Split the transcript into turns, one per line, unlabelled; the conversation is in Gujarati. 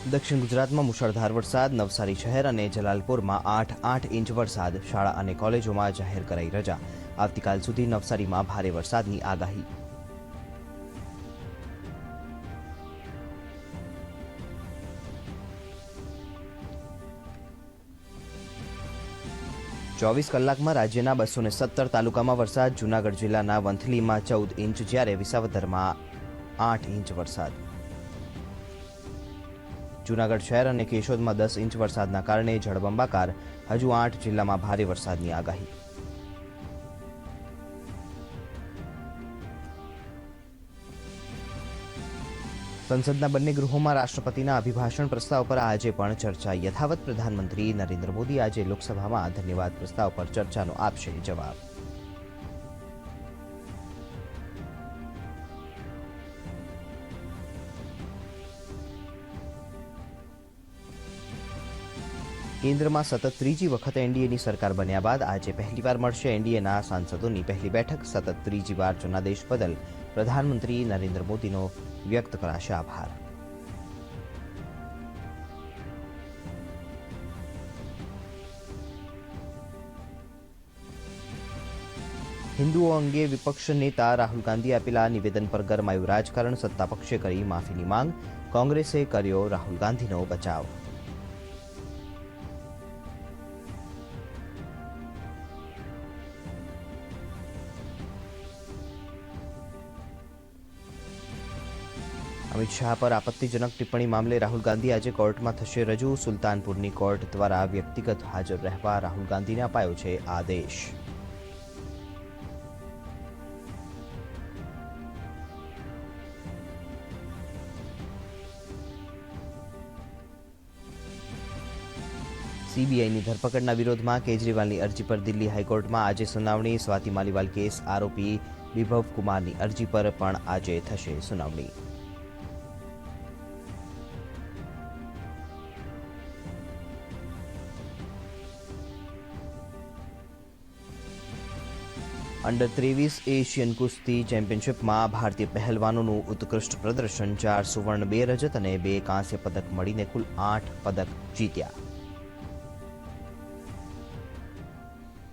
દક્ષિણ ગુજરાતમાં મુશળધાર વરસાદ, નવસારી શહેર અને જલાલપુરમાં આઠ આઠ ઇંચ વરસાદ, શાળા અને કોલેજોમાં જાહેર કરાઈ રજા. આવતીકાલ સુધી નવસારીમાં ભારે વરસાદની આગાહી. ચોવીસ કલાકમાં રાજ્યના બસો સત્તર તાલુકામાં વરસાદ, જૂનાગઢ જિલ્લાના વંથલીમાં ચૌદ ઇંચ, જ્યારે વિસાવદરમાં આઠ ઇંચ વરસાદ. જૂનાગઢ શહેર અને કેશોદમાં દસ ઇંચ વરસાદના કારણે જળબંબાકાર હજુ આઠ જિલ્લામાં ભારે વરસાદની આગાહી. સંસદના બંને ગૃહોમાં રાષ્ટ્રપતિના અભિભાષણ પ્રસ્તાવ પર આજે પણ ચર્ચા. યથાવત પ્રધાનમંત્રી નરેન્દ્ર મોદી આજે લોકસભામાં ધન્યવાદ પ્રસ્તાવ પર ચર્ચાનો આપશે જવાબ. કેન્દ્રમાં સતત ત્રીજી વખત એનડીએની સરકાર બન્યા બાદ આજે પહેલીવાર મળશે એનડીએના સાંસદોની પહેલી બેઠક. સતત ત્રીજી વાર જનાદેશ બદલ પ્રધાનમંત્રી નરેન્દ્ર મોદીનો વ્યક્ત કરાશે આભાર. હિન્દુઓ અંગે વિપક્ષ નેતા રાહુલ ગાંધીએ આપેલા નિવેદન પર ગરમાયું રાજકારણ સત્તા પક્ષે કરી માફીની માંગ. કોંગ્રેસે કર્યો રાહુલ ગાંધીનો બચાવ. અમિત શાહ પર આપત્તિજનક ટિપ્પણી મામલે રાહુલ ગાંધી આજે કોર્ટમાં થશે રજૂ. સુલતાનપુરની કોર્ટ દ્વારા વ્યક્તિગત હાજર રહેવા રાહુલ ગાંધીને અપાયો છે આદેશ. સીબીઆઈની ધરપકડના વિરોધમાં કેજરીવાલની અરજી પર દિલ્હી હાઈકોર્ટમાં આજે સુનાવણી. સ્વાતિ માલીવાલ કેસ આરોપી વિભવ કુમારની અરજી પર પણ આજે થશે સુનાવણી. અંડર ત્રેવીસ એશિયન કુસ્તી ચેમ્પિયનશિપમાં ભારતીય પહેલવાનોનું ઉત્કૃષ્ટ પ્રદર્શન, ચાર સુવર્ણ, બે રજત અને બે કાંસ્ય પદક મળીને કુલ આઠ પદક જીત્યા.